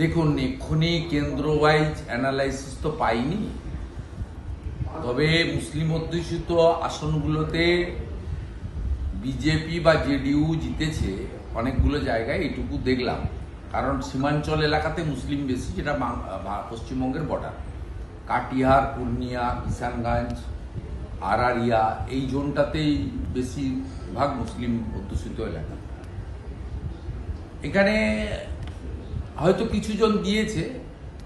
দেখুন এক্ষুনি কেন্দ্র ওয়াইজ অ্যানালাইসিস তো পাইনি। তবে মুসলিম অধ্যুষিত আসনগুলোতে বিজেপি বা জেডিইউ জিতেছে অনেকগুলো জায়গায় এটুকু দেখলাম। কারণ সীমাঞ্চল এলাকাতে মুসলিম বেশি, যেটা পশ্চিমবঙ্গের বর্ডার কাটিহার, পূর্ণিয়া, কিষানগঞ্জ, আরারিয়া, এই জোনটাতেই বেশিরভাগ মুসলিম অধ্যুষিত এলাকা। এখানে হয়তো কিছুজন দিয়েছে,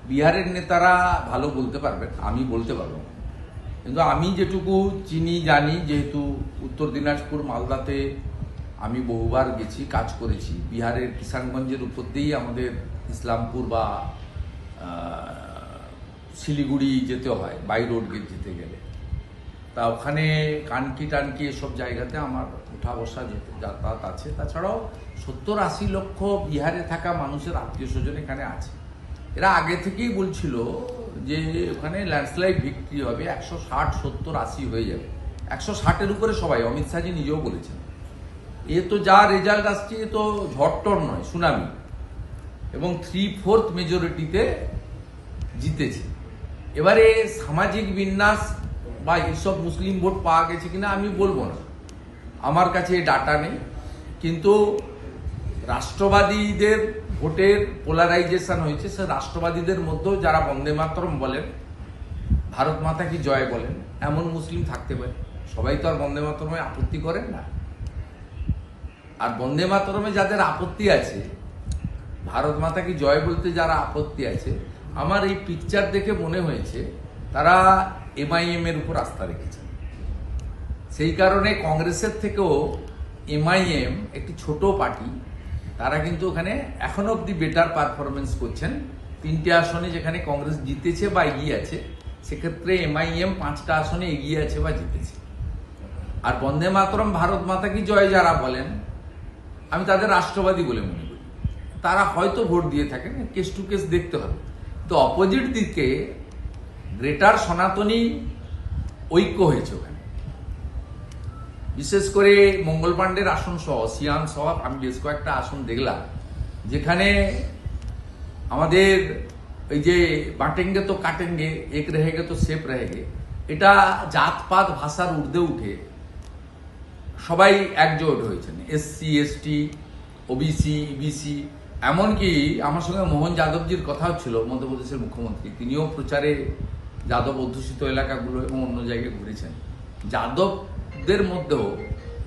বিহারের নেতারা ভালো বলতে পারবেন আমি বলতে পারব। কিন্তু আমি যেটুকু চিনি, জানি, যেহেতু উত্তর দিনাজপুর, মালদাতে আমি বহুবার গেছি, কাজ করেছি। বিহারের কিষানগঞ্জের উপর দিয়েই আমাদের ইসলামপুর বা শিলিগুড়ি যেতে হয়, বাই রোড যেতে গেলে। তা ওখানে কানকি টানকি এসব জায়গাতে আমার উঠা বসা যাতায়াত আছে। তাছাড়াও সত্তর আশি লক্ষ বিহারে থাকা মানুষের আত্মীয় স্বজন এখানে আছে। এরা আগে থেকেই বলছিল যে ওখানে ল্যান্ডস্লাইড ভিক্টরি হবে, একশো ষাট, সত্তর আশি হয়ে যাবে। একশো ষাটের উপরে সবাই, অমিত শাহজি নিজেও বলেছেন। এ তো যা রেজাল্ট আসছে, এ তো ঝড়টর নয় সুনামি এবং থ্রি ফোর্থ মেজরিটিতে জিতেছে। এবারে সামাজিক বিন্যাস বা এইসব মুসলিম ভোট পাওয়া গেছে কিনা আমি বলব না। আমার কাছে ডাটা নেই, কিন্তু রাষ্ট্রবাদীদের ভোটের পোলারাইজেশন হয়েছে সে রাষ্ট্রবাদীদের মধ্যেও যারা বন্দে মাতরম বলেন, ভারত মাতা কি জয় বলেন, এমন মুসলিম থাকতে পারে। সবাই তো আর বন্দে মাতরমে আপত্তি করেন না। আর বন্দে মাতরমে যাদের আপত্তি আছে, ভারত মাতা কি জয় বলতে যারা আপত্তি আছে, আমার এই পিকচার দেখে মনে হয়েছে, তারা এমআইএম এর উপর আস্থা রেখেছে। সেই কারণে কংগ্রেসের থেকেও এমআইএম একটি ছোট পার্টি, তারা কিন্তু ওখানে এখনও অব্দি বেটার পারফরমেন্স করছেন। তিনটে আসনে যেখানে কংগ্রেস জিতেছে বা এগিয়ে আছে, সেক্ষেত্রে এমআইএম পাঁচটা আসনে এগিয়ে আছে বা জিতেছে। আর বন্দে মাতরম, ভারত মাতা কি জয় যারা বলেন, আমি তাদের রাষ্ট্রবাদী বলে মনে করি। তারা হয়তো ভোট দিয়ে থাকেন কেস টু কেস দেখতে হবে। তো অপোজিট দিকে গ্রেটার সনাতনী ঐক্য হয়েছে ওখানে। বিশেষ করে মঙ্গল পাণ্ডের আসন সহ, সিয়ান সহ, আমি বেশ কয়েকটা আসন দেখলাম, যেখানে আমাদের ওই যে বাটেঙ্গে তো কাটেঙ্গে, এক রেহেগে তো সেপ রেহেগে, এটা জাতপাত ভাষার ঊর্ধ্বে উঠে সবাই একজোট হয়েছেন এসসি এসটি ওবিসি ইবিসি এমনকি আমার সঙ্গে মোহন যাদবজির কথা ছিল, মধ্যপ্রদেশের মুখ্যমন্ত্রী, তিনিও প্রচারে যাদব অধ্যুষিত এলাকাগুলো এবং অন্য জায়গায় ঘুরেছেন। যাদবদের মধ্যেও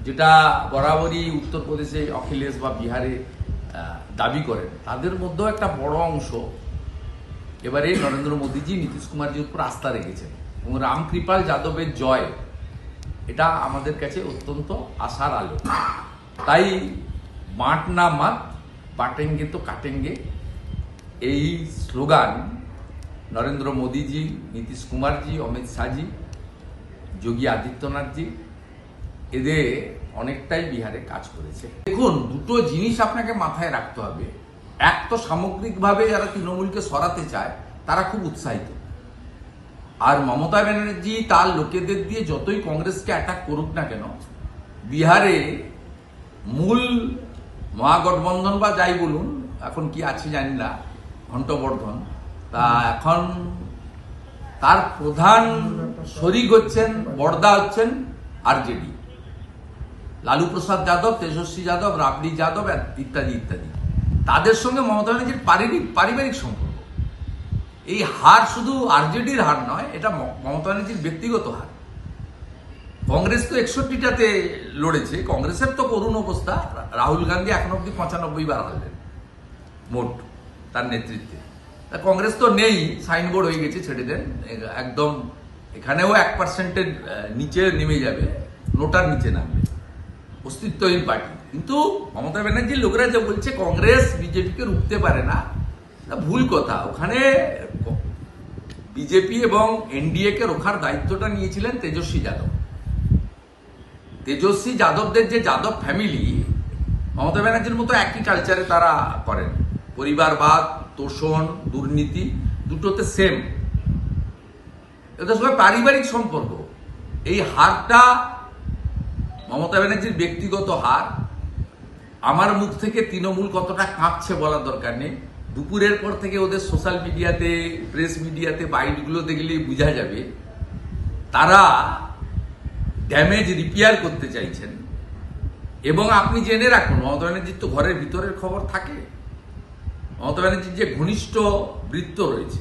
যেটা বরাবরই উত্তরপ্রদেশে অখিলেশ বা বিহারে দাবি করেন, তাদের মধ্যেও একটা বড় অংশ এবারে নরেন্দ্র মোদীজি নীতিশ কুমারজির উপর আস্থা রেখেছেন এবং রামকৃপাল যাদবের জয়, এটা আমাদের কাছে অত্যন্ত আশার আলো। তাই মাঠ না মাত বাটেঙ্গে তো কাটেঙ্গে, এই স্লোগান নরেন্দ্র মোদীজি, নীতিশ কুমারজি, অমিত শাহজি, যোগী আদিত্যনাথজি এদের অনেকটাই বিহারে কাজ করেছে। দেখুন, দুটো জিনিস আপনাকে মাথায় রাখতে হবে। এক তো সামগ্রিকভাবে যারা তৃণমূলকে সরাতে চায়, তারা খুব উৎসাহিত। আর মমতা ব্যানার্জি তার লোকেদের দিয়ে যতই কংগ্রেসকে অ্যাটাক করুক না কেন, বিহারে মূল মহাগঠবন্ধন বা যাই বলুন, এখন কি আছে জানি না, ঘণ্টবর্ধন, তা এখন তার প্রধান শরিক হচ্ছেন বর্দা হচ্ছেন আরজেডি লালু প্রসাদ যাদব, তেজস্বী যাদব, রাবড়ি যাদব ইত্যাদি ইত্যাদি। তাদের সঙ্গে মমতা ব্যানার্জির পারিবারিক পারিবারিক সম্পর্ক। এই হার শুধু আরজেডির হার নয়, এটা মমতা ব্যানার্জির ব্যক্তিগত হার। কংগ্রেস তো একষট্টিটাতে লড়েছে, কংগ্রেসের তো করুণ অবস্থা। রাহুল গান্ধী এখন অব্দি পঁচানব্বই বার হারলেন, মোট তার নেতৃত্বে। তা কংগ্রেস তো নেই, সাইনবোর্ড হয়ে গেছে ছেড়ে দেন। একদম এখানেও এক পার্সেন্টের নিচে নেমে যাবে, নোটার নিচে নামবে। অস্তিত্বহীন পার্টি। কিন্তু মমতা ব্যানার্জির লোকেরা যে বলছে, কংগ্রেস, বিজেপিকে রুখতে পারে না ভুল কথা। ওখানে বিজেপি এবং এনডিএ কে রোখার দায়িত্বটা নিয়েছিলেন তেজস্বী যাদব। তেজস্বী যাদবদের যে যাদব ফ্যামিলি মমতা ব্যানার্জির মতো একই কালচারে তারা করেন। পরিবারবাদ, তোষণ, দুর্নীতি, দুটোতে সেম এদের সবাই পারিবারিক সম্পর্ক। এই হারটা মমতা ব্যানার্জির ব্যক্তিগত হার, আমার মুখ থেকে তৃণমূল কতটা কাঁপছে বলার দরকার নেই। দুপুরের পর থেকে ওদের সোশ্যাল মিডিয়াতে প্রেস মিডিয়াতে বাইটগুলো দেখলেই বোঝা যাবে, তারা ড্যামেজ রিপেয়ার করতে চাইছেন। এবং আপনি জেনে রাখুন, মমতা ব্যানার্জির তো ঘরের ভিতরের খবর থাকে। মমতা ব্যানার্জির যে ঘনিষ্ঠ বৃত্ত রয়েছে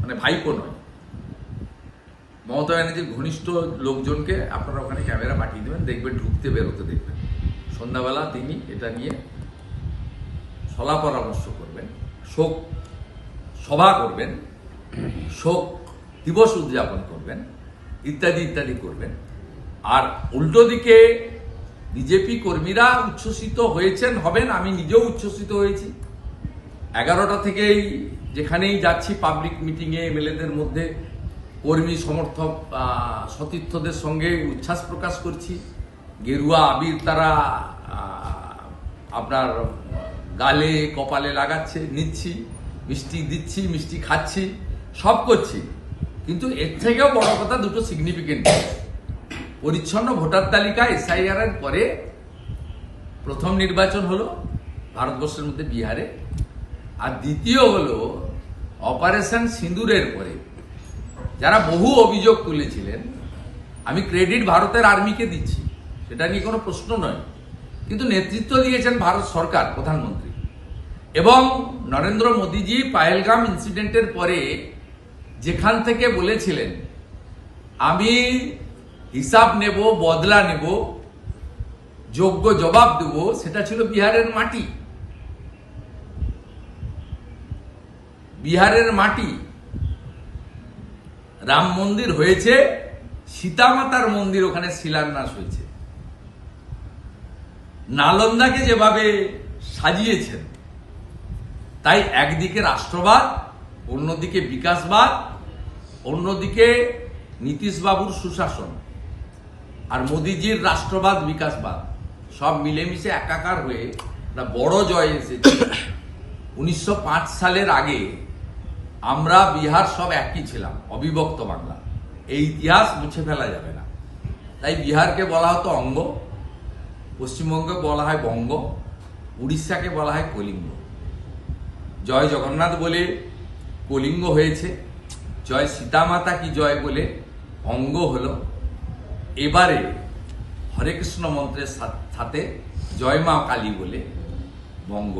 মানে ভাইপো নয় মমতা ব্যানার্জির ঘনিষ্ঠ লোকজনকে আপনারা ওখানে ক্যামেরা পাঠিয়ে দেবেন, দেখবেন, ঢুকতে বেরোতে দেখবেন। সন্ধ্যাবেলা তিনি এটা নিয়ে সলা পরামর্শ করবেন, শোক সভা করবেন, শোক দিবস উদযাপন করবেন, ইত্যাদি ইত্যাদি করবেন। আর উল্টো দিকে বিজেপি কর্মীরা উচ্ছ্বসিত হয়েছেন, হবেন, আমি নিজেও উচ্ছ্বসিত হয়েছি। এগারোটা থেকেই যেখানেই যাচ্ছি পাবলিক মিটিংয়ে এমএলএদের মধ্যে কর্মী, সমর্থক সতীর্থদের সঙ্গে উচ্ছ্বাস প্রকাশ করছি। গেরুয়া আবির তারা আপনার গালে, কপালে লাগাচ্ছে, নিচ্ছি, মিষ্টি দিচ্ছি, মিষ্টি খাচ্ছি, সব করছি। কিন্তু এর থেকেও বড় কথা দুটো সিগনিফিকেন্ট পরিচ্ছন্ন ভোটার তালিকা এসআইআর এর পরে প্রথম নির্বাচন হলো ভারতবর্ষের মধ্যে বিহারে। আর দ্বিতীয় হলো অপারেশন সিঁদুরের পরে। যারা বহু অভিযোগ তুলেছিলেন, আমি ক্রেডিট ভারতের আর্মিকে দিচ্ছি, সেটা নিয়ে কোনো প্রশ্ন নয়। কিন্তু নেতৃত্ব দিয়েছেন ভারত সরকার, প্রধানমন্ত্রী। এবং নরেন্দ্র মোদীজি পায়েলগাম ইনসিডেন্টের পরে যেখান থেকে বলেছিলেন, আমি হিসাব নেব, বদলা নেব, যোগ্য জবাব দেব, সেটা ছিল বিহারের মাটি। বিহারের মাটি রাম মন্দির হয়েছে সীতামাতার মন্দির ওখানে শিলান্যাস হয়েছে। নালন্দাকে যেভাবে সাজিয়েছেন, তাই একদিকে রাষ্ট্রবাদ, অন্যদিকে বিকাশবাদ, অন্যদিকে নীতিশবাবুর সুশাসন, আর মোদিজির রাষ্ট্রবাদ, বিকাশবাদ, সব মিলেমিশে একাকার হয়ে একটা বড় জয় এসেছে। উনিশশো পাঁচ সালের আগে আমরা, বিহার সব একই ছিলাম, অবিভক্ত বাংলা। এই ইতিহাস মুছে ফেলা যাবে না। তাই বিহারকে বলা হতো অঙ্গ পশ্চিমবঙ্গকে বলা হয় বঙ্গ, উড়িষ্যাকে বলা হয় কলিঙ্গ। জয় জগন্নাথ বলে কলিঙ্গ হয়েছে, জয় সীতামাতা কি জয় বলে অঙ্গ হলো। এবারে হরে কৃষ্ণ মন্ত্রের সাথে জয় মা কালী বলে বঙ্গ